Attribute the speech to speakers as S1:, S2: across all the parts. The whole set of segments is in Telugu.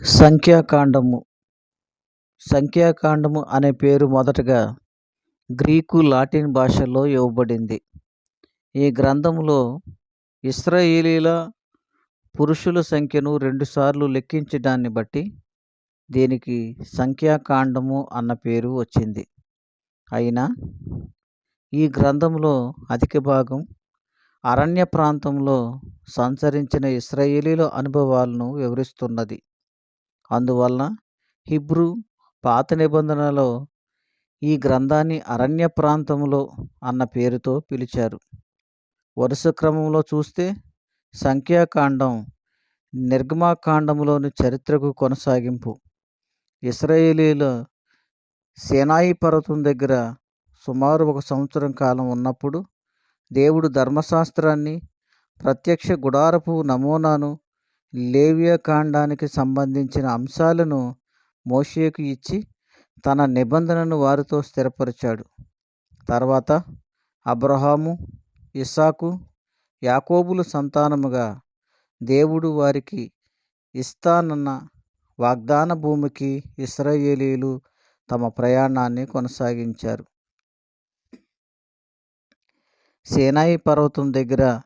S1: సంఖ్యాకాండము. సంఖ్యాకాండము అనే పేరు మొదటగా గ్రీకు లాటిన్ భాషలో ఇవ్వబడింది. ఈ గ్రంథంలో ఇస్రాయేలీల పురుషుల సంఖ్యను రెండుసార్లు లెక్కించడాన్ని బట్టి దీనికి సంఖ్యాకాండము అన్న పేరు వచ్చింది. అయినా ఈ గ్రంథంలో అధిక భాగం అరణ్య ప్రాంతంలో సంచరించిన ఇస్రాయేలీల అనుభవాలను వివరిస్తున్నది. అందువలన హిబ్రూ పాత నిబంధనలో ఈ గ్రంథాన్ని అరణ్య ప్రాంతంలో అన్న పేరుతో పిలిచారు. వరుస క్రమంలో చూస్తే సంఖ్యాకాండం నిర్గమాకాండంలోని చరిత్రకు కొనసాగింపు. ఇస్రాయేలీల సేనాయి పర్వతం దగ్గర సుమారు ఒక సంవత్సరం కాలం ఉన్నప్పుడు దేవుడు ధర్మశాస్త్రాన్ని ప్రత్యక్ష గుడారపు నమూనాను లేవియాకాండానికి సంబంధించిన అంశాలను మోషేకు ఇచ్చి తన నిబంధనను వారితో స్థిరపరిచాడు. తర్వాత అబ్రహాము ఇస్సాకు యాకోబులు సంతానముగా దేవుడు వారికి ఇస్తానన్న వాగ్దాన భూమికి ఇస్రాయేలీలు తమ ప్రయాణాన్ని కొనసాగించారు. సేనాయి పర్వతం దగ్గర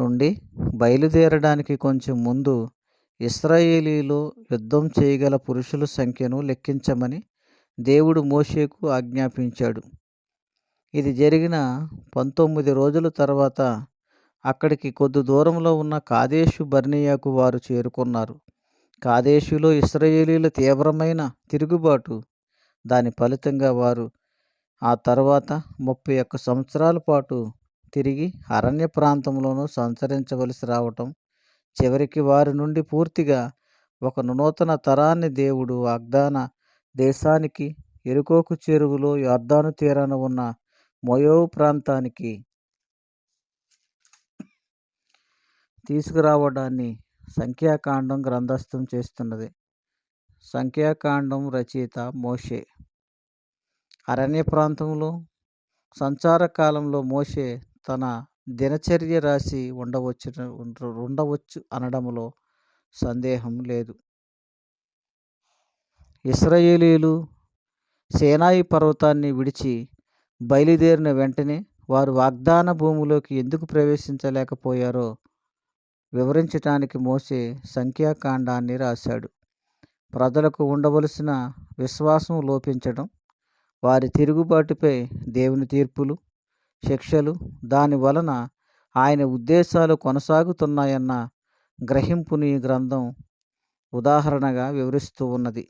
S1: నుండి బయలుదేరడానికి కొంచెం ముందు ఇస్రాయేలీలో యుద్ధం చేయగల పురుషుల సంఖ్యను లెక్కించమని దేవుడు మోషేకు ఆజ్ఞాపించాడు. ఇది జరిగిన పంతొమ్మిది రోజుల తర్వాత అక్కడికి కొద్ది దూరంలో ఉన్న కాదేశు బర్నియాకు వారు చేరుకున్నారు. కాదేశులో ఇస్రాయేలీల తీవ్రమైన తిరుగుబాటు దాని ఫలితంగా వారు ఆ తర్వాత ముప్పై ఒక్క సంవత్సరాల పాటు తిరిగి అరణ్య ప్రాంతంలోనూ సంచరించవలసి రావటం చివరికి వారి నుండి పూర్తిగా ఒక నూతన తరాన్ని దేవుడు వాగ్దాన దేశానికి ఎరుకోకు చెరువులో యొర్దాను తీరాన ఉన్న మొయోవు ప్రాంతానికి తీసుకురావడాన్ని సంఖ్యాకాండం గ్రంథస్థం చేస్తున్నది. సంఖ్యాకాండం రచయిత మోషే. అరణ్య ప్రాంతంలో సంచార కాలంలో మోషే తన దినచర్య రాసి ఉండవచ్చు ఉండవచ్చు అనడంలో సందేహం లేదు. ఇస్రాయేలీలు సేనాయి పర్వతాన్ని విడిచి బయలుదేరిన వెంటనే వారు వాగ్దాన భూమిలోకి ఎందుకు ప్రవేశించలేకపోయారో వివరించటానికి మోసే సంఖ్యాకాండాన్ని రాశాడు. ప్రజలకు ఉండవలసిన విశ్వాసం లోపించడం వారి తిరుగుబాటుపై దేవుని తీర్పులు శిక్షలు దాని వలన ఆయన ఉద్దేశాలు కొనసాగుతున్నాయన్న గ్రహింపుని గ్రంథం ఉదాహరణగా వివరిస్తూ ఉన్నది.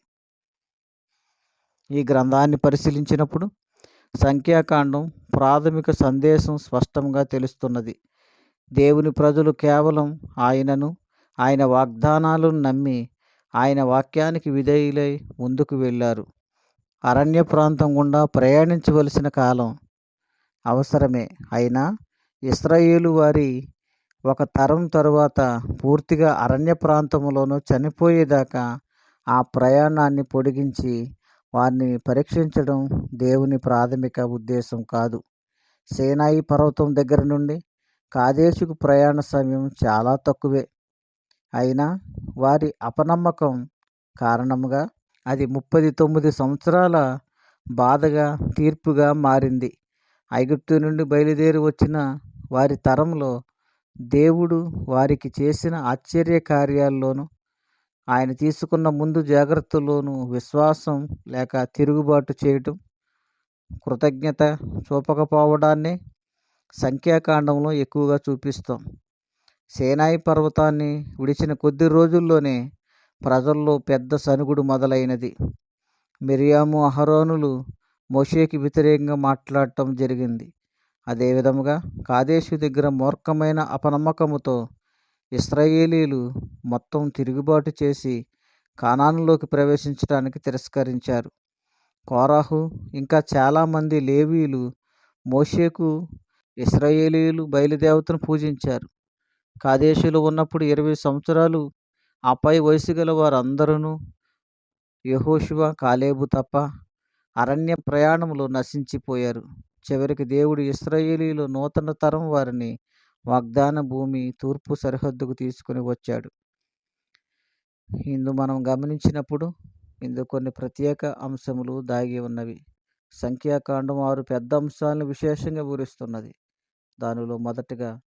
S1: ఈ గ్రంథాన్ని పరిశీలించినప్పుడు సంఖ్యాకాండం ప్రాథమిక సందేశం స్పష్టంగా తెలుస్తున్నది. దేవుని ప్రజలు కేవలం ఆయనను ఆయన వాగ్దానాలను నమ్మి ఆయన వాక్యానికి విధేయులై ముందుకు వెళ్ళారు. అరణ్య ప్రాంతం గుండా ప్రయాణించవలసిన కాలం అవసరమే. అయినా ఇస్రాయేలు వారి ఒక తరం తరువాత పూర్తిగా అరణ్య ప్రాంతంలోనూ చనిపోయేదాకా ఆ ప్రయాణాన్ని పొడిగించి వారిని పరీక్షించడం దేవుని ప్రాథమిక ఉద్దేశం కాదు. సేనాయి పర్వతం దగ్గర నుండి కాదేశుకు ప్రయాణ సమయం చాలా తక్కువే. అయినా వారి అపనమ్మకం కారణముగా అది ముప్పది తొమ్మిది సంవత్సరాల బాధగా తీర్పుగా మారింది. ఐగుప్తు నుండి బయలుదేరి వచ్చిన వారి తరంలో దేవుడు వారికి చేసిన ఆశ్చర్య కార్యాల్లోనూ ఆయన తీసుకున్న ముందు జాగ్రత్తలోనూ విశ్వాసం లేక తిరుగుబాటు చేయటం కృతజ్ఞత చూపకపోవడాన్ని సంఖ్యాకాండంలో ఎక్కువగా చూపిస్తాం. సేనాయి పర్వతాన్ని విడిచిన కొద్ది రోజుల్లోనే ప్రజల్లో పెద్ద సనుగుడు మొదలైనది. మిరియాము అహరోనులు మోషేకి వ్యతిరేకంగా మాట్లాడటం జరిగింది. అదేవిధముగా కాదేశు దగ్గర మూర్ఖమైన అపనమ్మకముతో ఇస్రాయేలీలు మొత్తం తిరుగుబాటు చేసి కానానులోకి ప్రవేశించడానికి తిరస్కరించారు. కోరాహు ఇంకా చాలామంది లేవీలు మోషేకు ఇస్రాయేలీలు బయలుదేవతను పూజించారు. కాదేశులు ఉన్నప్పుడు ఇరవై సంవత్సరాలు ఆపై వయసు గల వారందరూ యహోశివ కాలేబు తప్ప అరణ్య ప్రయాణంలో నశించిపోయారు. చివరికి దేవుడు ఇస్రాయేలీలు నూతన తరం వారిని వాగ్దాన భూమి తూర్పు సరిహద్దుకు తీసుకుని వచ్చాడు. ఇందు మనం గమనించినప్పుడు ఇందు కొన్ని ప్రత్యేక అంశములు దాగి ఉన్నవి. సంఖ్యాకాండం ఆరు పెద్ద అంశాలను విశేషంగా వివరిస్తున్నది. దానిలో మొదటగా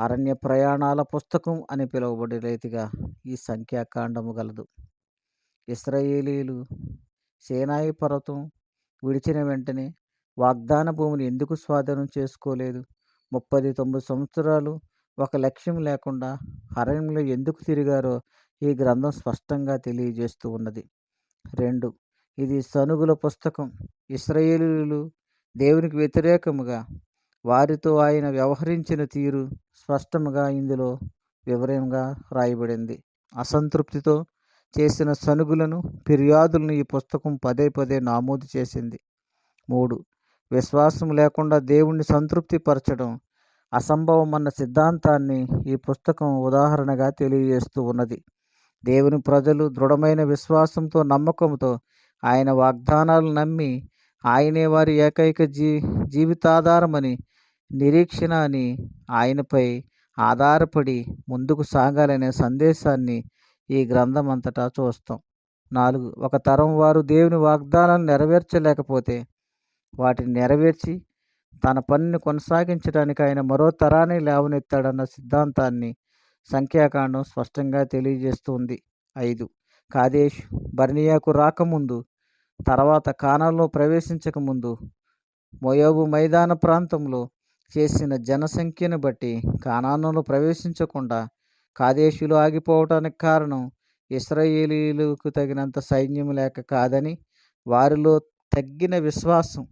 S1: అరణ్య ప్రయాణాల పుస్తకం అని పిలువబడే రీతిగా ఈ సంఖ్యాకాండము గలదు. ఇస్రాయేలీలు సేనాయి పర్వతం విడిచిన వెంటనే వాగ్దాన భూమిని ఎందుకు స్వాధీనం చేసుకోలేదు? ముప్పది తొమ్మిది సంవత్సరాలు ఒక లక్ష్యం లేకుండా అరణ్యంలో ఎందుకు తిరిగారో ఈ గ్రంథం స్పష్టంగా తెలియజేస్తూ ఉన్నది. రెండు ఇది సనుగుల పుస్తకం. ఇస్రాయేలీలు దేవునికి వ్యతిరేకముగా వారితో ఆయన వ్యవహరించిన తీరు స్పష్టముగా ఇందులో వివరంగా రాయబడింది. అసంతృప్తితో చేసిన సనుగులను ఫిర్యాదులను ఈ పుస్తకం పదే పదే నామోదు చేసింది. మూడు. విశ్వాసం లేకుండా దేవుణ్ణి సంతృప్తిపరచడం అసంభవం అన్న సిద్ధాంతాన్ని ఈ పుస్తకం ఉదాహరణగా తెలియజేస్తూ ఉన్నది. దేవుని ప్రజలు దృఢమైన విశ్వాసంతో నమ్మకంతో ఆయన వాగ్దానాలు నమ్మి ఆయనే వారి ఏకైక జీ జీవితాధారమని నిరీక్షణ అని ఆయనపై ఆధారపడి ముందుకు సాగాలనే సందేశాన్ని ఈ గ్రంథం అంతటా చూస్తాం. నాలుగు ఒక తరం వారు దేవుని వాగ్దానాలను నెరవేర్చలేకపోతే వాటిని నెరవేర్చి తన పనిని కొనసాగించడానికి ఆయన మరో తరాన్ని లేవనెత్తాడన్న సిద్ధాంతాన్ని సంఖ్యాకాండం స్పష్టంగా తెలియజేస్తుంది. ఐదు కాదేశ్ బర్నియాకు రాకముందు తర్వాత కానాల్లో ప్రవేశించకముందు మోయోబు మైదాన ప్రాంతంలో చేసిన జనసంఖ్యను బట్టి కానానంలో ప్రవేశించకుండా కాదేశులు ఆగిపోవటానికి కారణం ఇస్రాయేలీలకు తగినంత సైన్యం లేక కాదని వారిలో తగ్గిన విశ్వాసం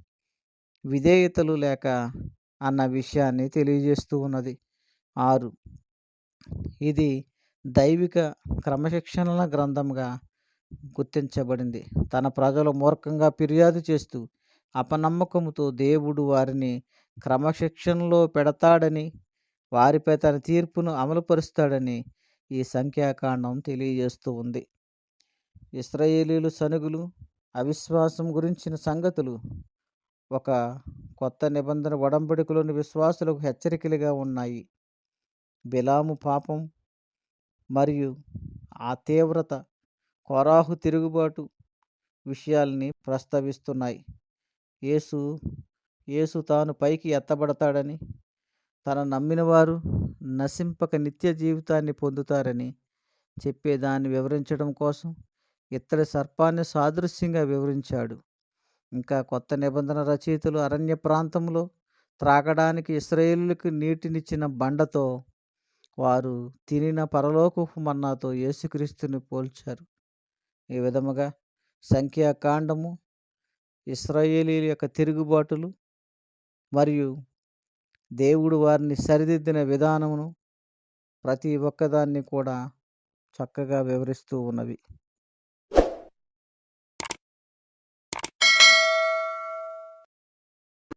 S1: విధేయతలు లేక అన్న విషయాన్ని తెలియజేస్తూ ఉన్నది. ఆరు. ఇది దైవిక క్రమశిక్షణల గ్రంథంగా గుర్తించబడింది. తన ప్రజలు మూర్ఖంగా ఫిర్యాదు చేస్తూ అపనమ్మకంతో దేవుడు వారిని క్రమశిక్షణలో పెడతాడని వారిపై తన తీర్పును అమలుపరుస్తాడని ఈ సంఖ్యాకాండం తెలియజేస్తూ ఉంది. ఇస్రాయేలీలు సనుగులు అవిశ్వాసం గురించిన సంగతులు ఒక కొత్త నిబంధన ఒడంబడికలోని విశ్వాసులకు హెచ్చరికలుగా ఉన్నాయి. బిలాము పాపం మరియు ఆ తీవ్రత కొరాహు తిరుగుబాటు విషయాల్ని ప్రస్తావిస్తున్నాయి. యేసు యేసు తాను పైకి ఎత్తబడతాడని తన నమ్మిన వారు నశింపక నిత్య జీవితాన్ని పొందుతారని చెప్పేదాన్ని వివరించడం కోసం ఇత్తడి సర్పాన్ని సాదృశ్యంగా వివరించాడు. ఇంకా కొత్త నిబంధన రచయితలు అరణ్య ప్రాంతంలో త్రాగడానికి ఇస్రాయేలులకు నీటినిచ్చిన బండతో వారు తినిన పరలోకపు మన్నాతో యేసుక్రీస్తుని పోల్చారు. ఈ విధముగా సంఖ్యాకాండము ఇస్రాయేలీల యొక్క తిరుగుబాటులు మరియు దేవుడు వారిని సరిదిద్దిన విధానమును ప్రతి ఒక్కదాన్ని కూడా చక్కగా వివరిస్తూ ఉన్నవి.